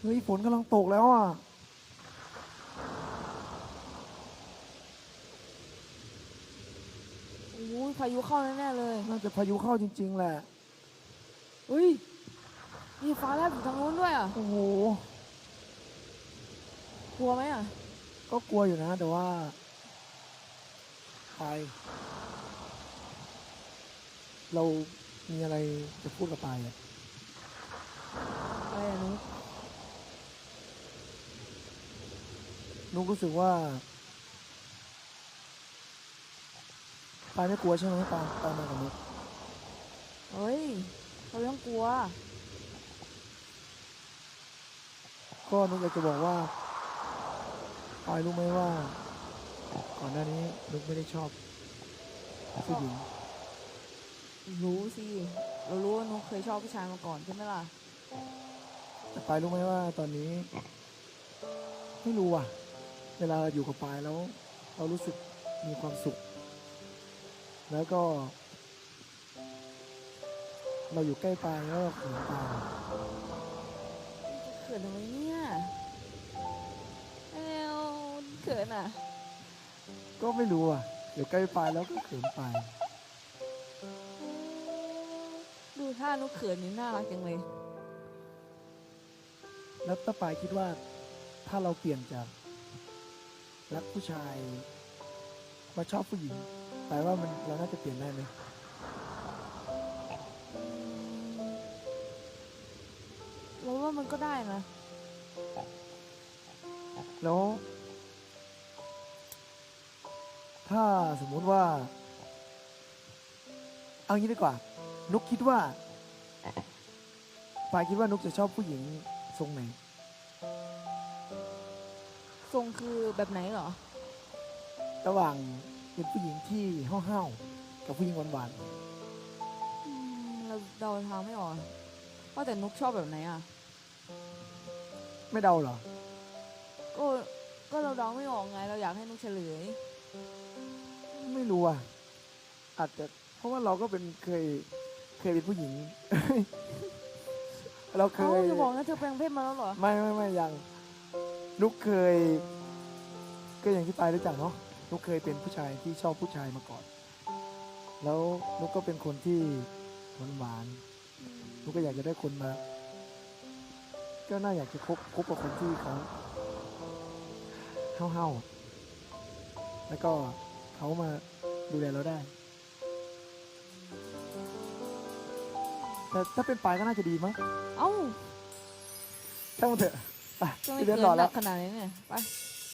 เฮ้ยฝนกำลังตกแล้วอะโอ้ยพายุเข้าแน่ๆเลยน่าจะพายุเข้าจริง ๆ แหละ เฮ้ยมีฟ้าแลบอยู่ทางนู้นด้วยอะโอ้โห กลัวไหมอะก็กลัวอยู่นะ แต่ว่า ไป เรามีอะไรจะพูดกับไปายอะ อะไรอะนุ๊ก นุกรู้สึกว่าปายไม่กลัวใช่ไหมปายปายมากับนุกเฮ้ยเราไม่ต้องกลัว ก็นุกอยากจะบอกว่าปายรู้ไหมว่า ก่อนหน้านี้นุกไม่ได้ชอบผู้หญิงรู้สิ เรารู้ว่านุ๊กเคยชอบผู้ชายมาก่อนใช่ไหมล่ะแต่ปายรู้ไหมว่าตอนนี้ ไม่รู้อะ เวลาอยู่กับปายแล้วเรารู้สึกมีความสุข แล้วก็ เราอยู่ใกล้ปายแล้วเราเขินปายเขินทำไมเนี่ยเอ้วเขินอะ ก็ไม่รู้อะอยู่ใกล้ปายแล้วก็เขินปายดูท่านุกเขินนี่น่ารักจังเลย แล้วถ้าปายคิดว่าถ้าเราเปลี่ยนจาก รักผู้ชายมาชอบผู้หญิงปายว่ามันเราน่าจะเปลี่ยนได้ไหมเราว่ามันก็ได้นะแล้ว ถ้าสมมุติว่า เอางี้ดีกว่า นุกคิดว่าปายคิดว่านุกจะชอบผู้หญิงทรงไหน ทรงคือแบบไหนเหรอ ระหว่างเป็นผู้หญิงที่ห้าวๆกับผู้หญิงหวานอืมเราเดาทางไม่ออกว่าแต่นุกชอบแบบไหนอะ ๆไม่เดาเหรอ ก็ก็เราเดาไม่ออกไง เราอยากให้นุกเฉลย ไม่รู้อะอาจจะเพราะว่าเราก็เป็นเคยเคยเป็นผู้หญิง เราเคเอ้ายจะบอกนะเธอแปลงเพศมาแล้วเหรอ ไม่ไม่ไม่ยัง นุกเคย ก็อย่างที่ปายรู้จักเนาะนุกเคยเป็นผู้ชายที่ชอบผู้ชายมาก่อน แล้วนุกก็เป็นคนที่หวานหวานๆนุกก็อยากจะได้คนมา ก็น่าอยากจะคบคบกับคนที่เขาเห่าๆแล้วก็เขามาดูแลเราได้ แต่ถ้าเป็นปายก็น่าจะดีมั้ง เอ้าช่างมันเถอะ ไปจะไม่พี่เกิเดินนต่อหแล้นัวกขนาดนี้เนี่ย ไป